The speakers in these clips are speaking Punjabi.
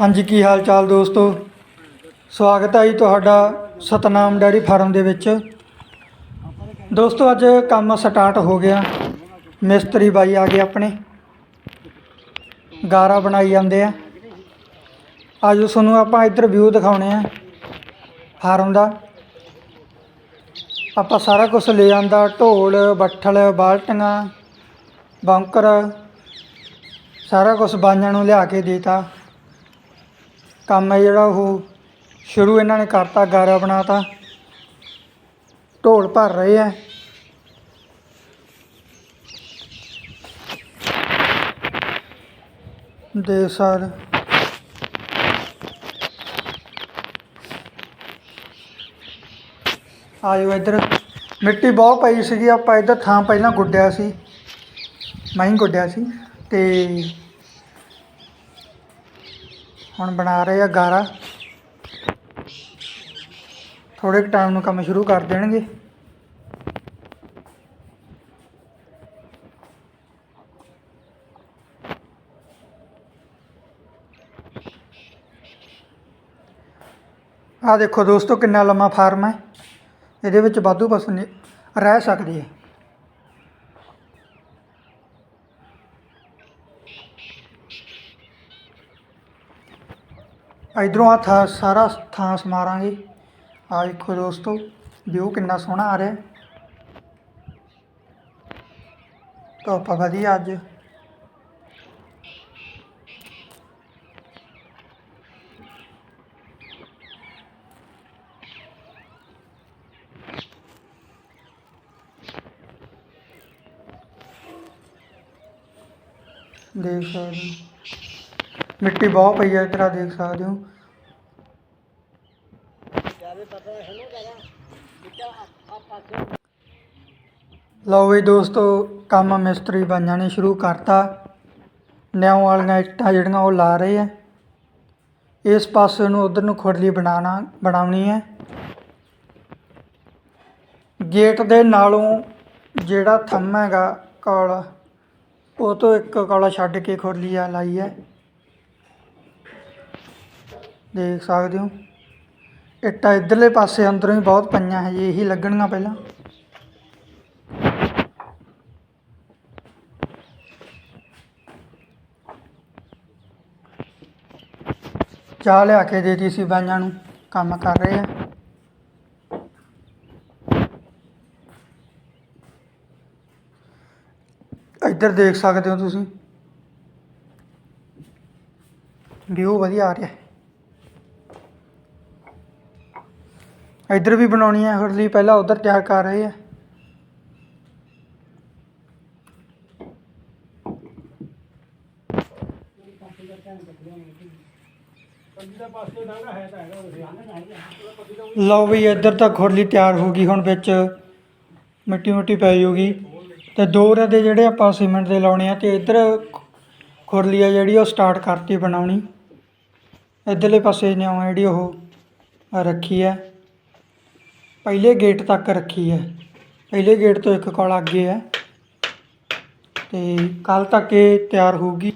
ਹਾਂਜੀ, ਕੀ ਹਾਲ ਚਾਲ ਦੋਸਤੋ? ਸਵਾਗਤ ਹੈ ਜੀ ਤੁਹਾਡਾ ਸਤਨਾਮ ਡੈਰੀ ਫਾਰਮ ਦੇ ਵਿੱਚ। ਦੋਸਤੋ, ਅੱਜ ਕੰਮ ਸਟਾਰਟ ਹੋ ਗਿਆ। ਮਿਸਤਰੀ ਬਾਈ ਆ ਗਏ ਆਪਣੇ। ਗਾਰਾ ਬਣਾਈ ਜਾਂਦੇ ਆ। ਅੱਜ ਤੁਹਾਨੂੰ ਆਪਾਂ ਇੱਧਰ ਵਿਊ ਦਿਖਾਉਣੇ ਆ ਫਾਰਮ ਦਾ। ਆਪਾਂ ਸਾਰਾ ਕੁਝ ਲੈ ਆਂਦਾ, ਢੋਲ, ਬੱਠਲ, ਬਾਲਟੀਆਂ, ਬੰਕਰ, ਸਾਰਾ ਕੁਝ ਬਾਈਆਂ ਨੂੰ ਲਿਆ ਕੇ ਦੇਤਾ। ਕੰਮ ਹੈ ਜਿਹੜਾ ਉਹ ਸ਼ੁਰੂ ਇਹਨਾਂ ਨੇ ਕਰਤਾ, ਗਾਰਾ ਬਣਾਤਾ। ਢੋਲ ਭਰ ਰਹੇ ਆ। ਦੇ ਸਰ। ਆਇਓ ਇੱਧਰ। ਮਿੱਟੀ ਬਹੁਤ ਪਈ ਸੀਗੀ, ਆਪਾਂ ਇੱਧਰ ਥਾਂ ਪਹਿਲਾਂ ਗੁੱਡਿਆ ਸੀ। ਮੈਂ ਹੀ ਗੁੱਡਿਆ ਸੀ ਤੇ ਹੁਣ ਬਣਾ ਰਹੇ ਆ ਗਾਰਾ। ਥੋੜੇ ਟਾਈਮ ਨੂੰ ਕੰਮ ਸ਼ੁਰੂ ਕਰ ਦੇਣਗੇ। ਆ ਦੇਖੋ ਦੋਸਤੋ ਕਿੰਨਾ ਲੰਮਾ ਫਾਰਮ ਹੈ। ਇਹਦੇ ਵਿੱਚ ਵਾਧੂ ਪਸ਼ੂ ਰਹਿ ਸਕਦੇ ਆ। ਇਧਰੋਂ ਆ ਥਾਂ ਸਾਰਾ ਥਾਂ ਸਮਾਰਾਂਗੇ। ਆ ਦੇਖੋ ਦੋਸਤੋ, ਵਿਊ ਕਿੰਨਾ ਸੋਹਣਾ ਆ ਰਿਹਾ। ਧੁੱਪ ਵਧੀਆ ਅੱਜ। ਦੇਖ ਸਕਦੇ ਮਿੱਟੀ ਬਹੁਤ ਪਈ ਹੈ ਇਸ ਤਰ੍ਹਾਂ ਦੇਖ ਸਕਦੇ ਹੋ। ਲਓ ਵੀ ਦੋਸਤੋ, ਕੰਮ ਮਿਸਤਰੀ ਬਾਈਆਂ ਨੇ ਸ਼ੁਰੂ ਕਰਤਾ। ਨਿਆਉ ਵਾਲੀਆਂ ਇੱਟਾਂ ਜਿਹੜੀਆਂ ਉਹ ਲਾ ਰਹੇ ਆ। ਇਸ ਪਾਸੇ ਨੂੰ ਉਧਰ ਨੂੰ ਖੁਰਲੀ ਬਣਾਉਣਾ, ਬਣਾਉਣੀ ਹੈ ਗੇਟ ਦੇ ਨਾਲੋਂ ਜਿਹੜਾ ਥੰਮ ਹੈਗਾ ਕੌਲਾ, ਉਹ ਤੋਂ ਇੱਕ ਕੌਲਾ ਛੱਡ ਕੇ ਖੁਰਲੀ ਆ ਲਾਈ ਹੈ ਦੇਖ ਸਕਦੇ ਹੋ। ਇੱਟਾਂ ਇਧਰਲੇ ਪਾਸੇ ਅੰਦਰੋਂ ਹੀ ਬਹੁਤ ਪਈਆਂ ਹੈ ਜੀ, ਇਹੀ ਲੱਗਣੀਆਂ ਪਹਿਲਾਂ। ਚਾਹ ਲਿਆ ਕੇ ਦੇਤੀ ਸੀ ਬਾਈਆਂ ਨੂੰ, ਕੰਮ ਕਰ ਰਹੇ ਆ। ਇੱਧਰ ਦੇਖ ਸਕਦੇ ਹੋ ਤੁਸੀਂ। ਵਿਊ ਵਧੀਆ ਆ ਰਿਹਾ। ਹੈ ਇੱਧਰ ਵੀ ਬਣਾਉਣੀ ਹੈ ਹੁਰਲੀ ਪਹਿਲਾਂ ਉਧਰ ਤਿਆਰ ਕਰ ਰਹੇ ਆ। ਲਓ ਵੀ ਇੱਧਰ ਤਾਂ ਖੁਰਲੀ ਤਿਆਰ ਹੋ ਗਈ ਹੁਣ ਵਿੱਚ। ਮਿੱਟੀ ਮਿੱਟੀ ਪੈ ਜਾਊਗੀ ਤੇ ਦੋ ਰਦੇ ਜਿਹੜੇ ਆਪਾਂ ਸੀਮੈਂਟ ਦੇ ਲਾਉਣੇ ਆ ਤੇ ਇੱਧਰ ਖੁਰਲੀ ਆ ਜਿਹੜੀ, ਉਹ ਸਟਾਰਟ ਕਰਤੀ ਬਣਾਉਣੀ। ਇੱਧਰਲੇ ਪਾਸੇ ਨੇ ਜਿਹੜੀ ਉਹ ਰੱਖੀ ਹੈ ਪਹਿਲੇ ਗੇਟ ਤੱਕ ਰੱਖੀ ਹੈ। ਪਹਿਲੇ ਗੇਟ ਤੋਂ ਇੱਕ ਕੋਲ ਅੱਗੇ ਹੈ। ਤੇ ਕੱਲ ਤੱਕ ਇਹ ਤਿਆਰ ਹੋਊਗੀ।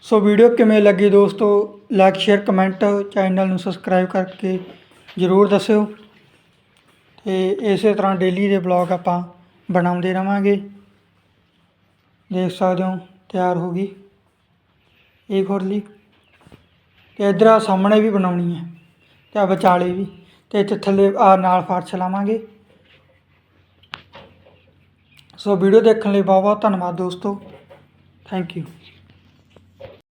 ਸੋ ਵੀਡੀਓ ਕਿਵੇਂ ਲੱਗੀ ਦੋਸਤੋ ਲਾਈਕ ਸ਼ੇਅਰ ਕਮੈਂਟ ਚੈਨਲ ਨੂੰ ਸਬਸਕ੍ਰਾਈਬ ਕਰਕੇ ਜਰੂਰ ਦੱਸਿਓ। ਤੇ ਇਸੇ ਤਰ੍ਹਾਂ ਡੇਲੀ ਦੇ ਬਲੌਗ ਆਪਾਂ ਬਣਾਉਂਦੇ ਰਵਾਂਗੇ। ਦੇਖ ਸਕਦੇ ਹੋ, ਤਿਆਰ ਹੋ ਗਈ ਇਹ ਖੁਰਲੀ। ਤੇ ਇਧਰ ਆ ਸਾਹਮਣੇ ਵੀ ਬਣਾਉਣੀ ਹੈ। ਤੇ ਆ ਵਿਚਾਲੇ ਵੀ ਤੇ ਇੱਥੇ ਥੱਲੇ ਆ ਨਾਲ ਫਰਸ਼ ਲਾਵਾਂਗੇ। ਸੋ ਵੀਡੀਓ ਦੇਖਣ ਲਈ ਬਹੁਤ ਬਹੁਤ ਧੰਨਵਾਦ ਦੋਸਤੋ। Thank you